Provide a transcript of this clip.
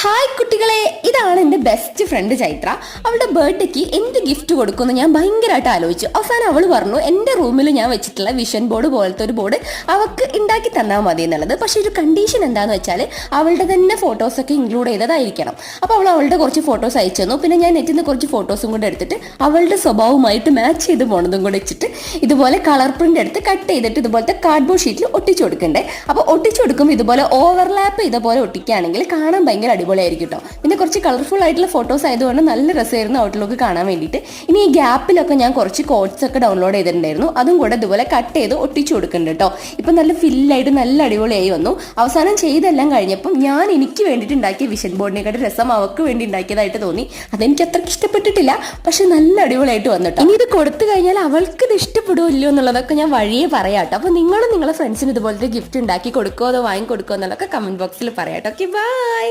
Hi കുട്ടികളെ. ഇതാണ് എന്റെ ബെസ്റ്റ് ഫ്രണ്ട് ചൈത്ര. അവളുടെ ബർത്ത്ഡേക്ക് എന്ത് ഗിഫ്റ്റ് കൊടുക്കുമെന്ന് ഞാൻ ഭയങ്കരമായിട്ട് ആലോചിച്ചു. അവസാനം അവൾ പറഞ്ഞു എന്റെ റൂമിൽ ഞാൻ വെച്ചിട്ടുള്ള വിഷൻ ബോർഡ് പോലത്തെ ഒരു ബോർഡ് അവൾക്ക് ഉണ്ടാക്കി തന്നാൽ മതി എന്നുള്ളത്. പക്ഷേ ഒരു കണ്ടീഷൻ എന്താണെന്ന് വെച്ചാൽ അവളുടെ തന്നെ ഫോട്ടോസൊക്കെ ഇൻക്ലൂഡ് ചെയ്തതായിരിക്കണം. അപ്പോൾ അവൾ അവളുടെ കുറച്ച് ഫോട്ടോസ് അയച്ചു തന്നു. പിന്നെ ഞാൻ നെറ്റിൽ നിന്ന് കുറച്ച് ഫോട്ടോസും കൂടെ എടുത്തിട്ട് അവളുടെ സ്വഭാവമായിട്ട് മാച്ച് ചെയ്ത് പോണതും കൂടെ വെച്ചിട്ട് ഇതുപോലെ കളർ പ്രിന്റ് എടുത്ത് കട്ട് ചെയ്തിട്ട് ഇതുപോലത്തെ കാർഡ്ബോർഡ് ഷീറ്റിൽ ഒട്ടിച്ചു കൊടുക്കണ്ടേ. അപ്പോൾ ഒട്ടിച്ചു കൊടുക്കുമ്പോൾ ഇതുപോലെ ഓവർലാപ്പ് ഇതുപോലെ പോലെ ഒട്ടിക്കുകയാണെങ്കിൽ കാണാൻ ഭയങ്കര അടിപൊളിയായിരിക്കും കേട്ടോ പിന്നെ കുറച്ച് കളർഫുൾ ആയിട്ടുള്ള ഫോട്ടോസ് ആയതുകൊണ്ട് നല്ല രസമായിരുന്നു ഔട്ട്ലുക്ക് കാണാൻ വേണ്ടിയിട്ട്. ഇനി ഈ ഗ്യാപ്പിലൊക്കെ ഞാൻ കുറച്ച് കോഡ്സ് ഒക്കെ ഡൗൺലോഡ് ചെയ്തിട്ടുണ്ടായിരുന്നു. അതും കൂടെ ഇതുപോലെ കട്ട് ചെയ്ത് ഒട്ടിച്ചു കൊടുക്കുന്നുണ്ട് കേട്ടോ ഇപ്പം നല്ല ഫില്ലായിട്ട് നല്ല അടിപൊളിയായി വന്നു. അവസാനം ചെയ്തെല്ലാം കഴിഞ്ഞപ്പം ഞാൻ എനിക്ക് വേണ്ടിയിട്ട് വിഷൻ ബോർഡിനെക്കാട്ട് രസം അവർക്ക് വേണ്ടി ഉണ്ടാക്കിയതായിട്ട് തോന്നി. അതെനിക്ക് അത്രയ്ക്ക് ഇഷ്ടപ്പെട്ടിട്ടില്ല. പക്ഷെ നല്ല അടിപൊളിയായിട്ട് വന്നിട്ടോ ഇനി ഇത് കൊടുത്തു കഴിഞ്ഞാൽ അവൾക്ക് ഇത് ഇഷ്ടപ്പെടുമല്ലോ എന്നുള്ളതൊക്കെ ഞാൻ വഴിയെ പറയാം കേട്ടോ അപ്പോൾ നിങ്ങളും നിങ്ങളുടെ ഫ്രണ്ട്സിന് ഇതുപോലത്തെ ഗിഫ്റ്റ് ഉണ്ടാക്കി കൊടുക്കുമോ അതോ വാങ്ങി കൊടുക്കുമോ എന്നുള്ളതൊക്കെ കമന്റ് ബോക്സിൽ പറയാം കേട്ടോ ഓക്കെ ബൈ